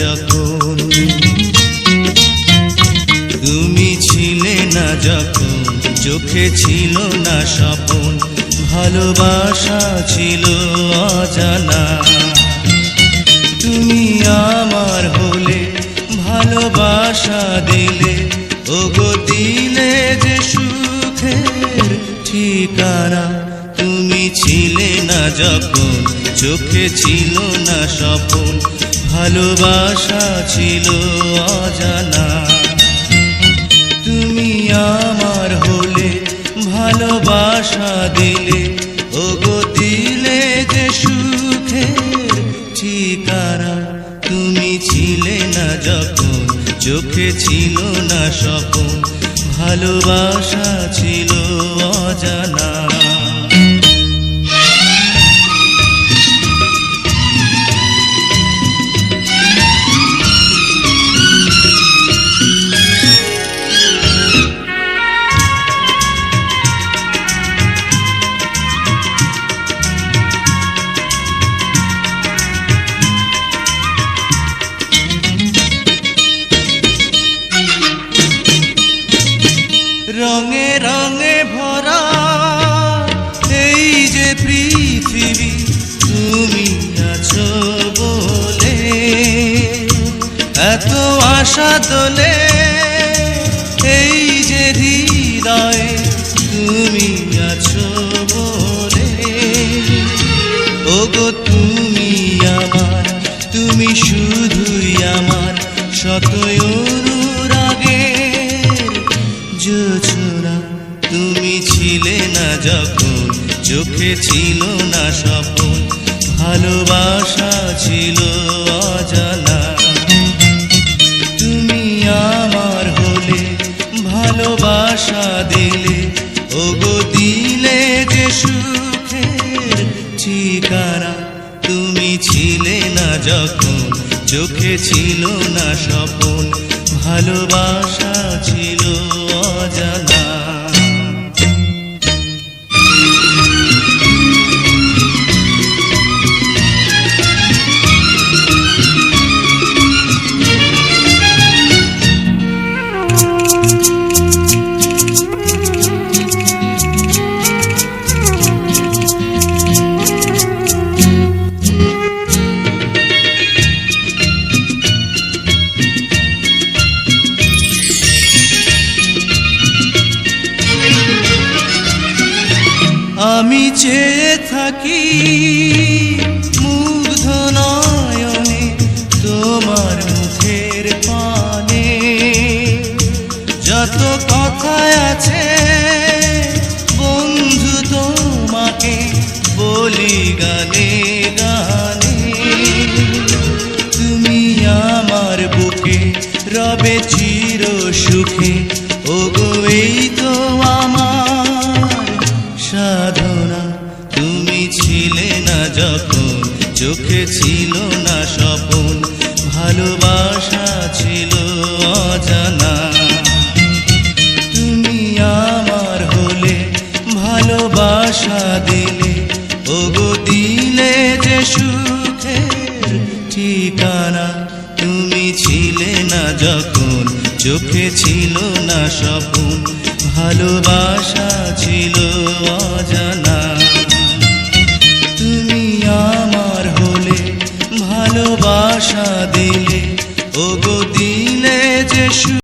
যখন তুমি ছিলে না যখন, চোখে ছিল না স্বপন, ভালোবাসা ছিল অজানা। তুমি আমার হলে ভালোবাসা দিলে, ওগো দিলে যে সুখের ঠিকানা। তুমি ছিলে না যখন, চোখে ছিল না স্বপন ভালোবাসা ছিল অজানা। তুমি আমার হলে ভালোবাসা দিলে, ওগো দিলে যে সুখের ঠিকানা। তুমি ছিলে না যখন, চোখে ছিল না স্বপন। ভালোবাসা ছিল অজানা। রঙে রঙে ভরা এই যে পৃথিবী, তুমি আছো বলে এত আশা দোলে এই যে হৃদয়ে তুমি আছো বলে। ও ওগো, তুমি আমার, তুমি শুধুই আমার শত যখন চোখে ছিল না স্বপন, ভালোবাসা ছিল অজানা। তুমি আমার হলে ভালোবাসা দিলে, ওগো দিলে যে সুখের ঠিকানা, তুমি ছিলে না যখন চোখে ছিল না স্বপন, ভালোবাসা ছিল অজানা। আমি চেয়ে থাকি মুগ্ধ নয়নে, তোমার মুখের পানে। যত কথা আছে, বন্ধু তোমাকে বলি গানে গানে। তুমি আমার বুকে রবে চির সুখে, ওগো, এই তো চোখে ছিল না স্বপন, ভালোবাসা ছিল অজানা। তুমি আমার হলে ভালোবাসা দিলে, ওগো দিলে যে সুখের ঠিকানা। তুমি ছিলে না যখন চোখে ছিল না স্বপন, ভালোবাসা ছিল অজানা।